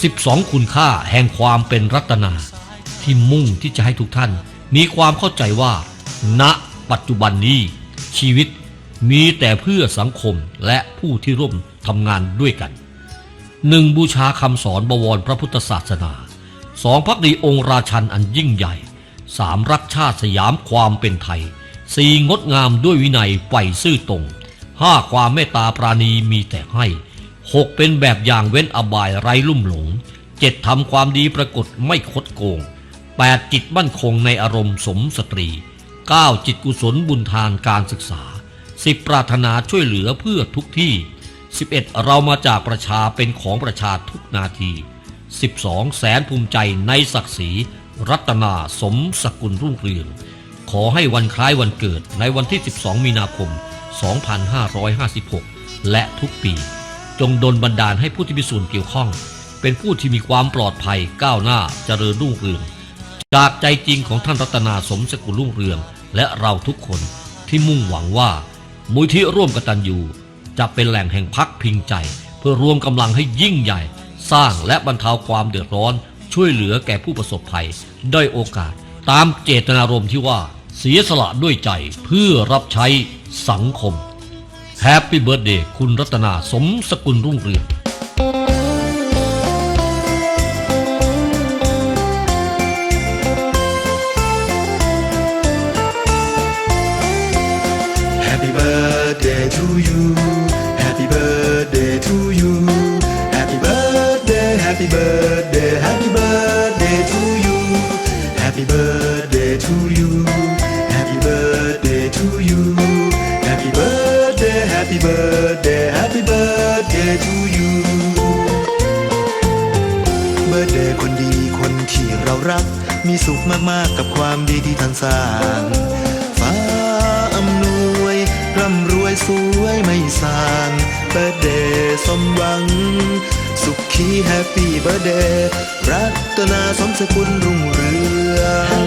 12 คุณค่าแห่งความเป็นรัตนา ที่มุ่งที่จะให้ทุกท่าน มีความเข้าใจว่า ณ ปัจจุบันนี้ ชีวิตมีแต่เพื่อสังคมและผู้ที่ร่วมทำงานด้วยกันหนึ่งบูชาคำสอนบวรพระพุทธศาสนาสองพักดีองค์ราชันอันยิ่งใหญ่สามรักชาติสยามความเป็นไทยสี่งดงามด้วยวินัยใฝ่ซื่อตรงห้าความเมตตาปราณีมีแต่ให้ หกเป็นแบบอย่างเว้นอบายไร้ลุ่มหลงเจ็ดทำความดีปรากฏไม่คดโกงแปดจิตมั่นคงในอารมณ์สมสตรีเก้าจิตกุศลบุญทานการศึกษาสิบปรารถนาช่วยเหลือเพื่อทุกที่11เรามาจากประชาเป็นของประชาทุกนาที12แสนภูมิใจในศักดิ์ศรีรัตนาสมสกุลรุ่งเรือง ขอให้วันคล้ายวันเกิดในวันที่ 12 มีนาคม 2556 และทุกปี จงดลบันดาลให้ผู้ที่มีส่วนเกี่ยวข้อง เป็นผู้ที่มีความปลอดภัยก้าวหน้าเจริญรุ่งเรือง จากใจจริงของท่านรัตนาสมสกุลรุ่งเรือง และเราทุกคนที่มุ่งหวังว่ามูลที่ร่วมกตัญญูจะเป็นแหล่งแห่งพักพิงใจ เพื่อรวมกำลังให้ยิ่งใหญ่ สร้างและบรรเทาความเดือดร้อน ช่วยเหลือแก่ผู้ประสบภัยด้อยโอกาส ตามเจตนารมณ์ที่ว่า เสียสละด้วยใจเพื่อรับใช้สังคม แฮปปี้เบิร์ดเดย์คุณรัตนาสมสกุลรุ่งเรืองแฮปปี้เบิร์ดเดย์ทูยูแฮปปี้เบิร์ดเดย์ทูยูแฮปปี้เบิร์ดเดย์แฮปปี้เบิร์ด เดย์คนดีคนที่เรารัก มีสุขมากๆกับความดีที่ท่านสร้างฟ้าอำนวยร่ำรวยสวยไม่สางเบิร์เดย์สมหวัง สุขีแฮปปี้เบิร์เดย์รัตนาสมสกุลรุ่งเรือง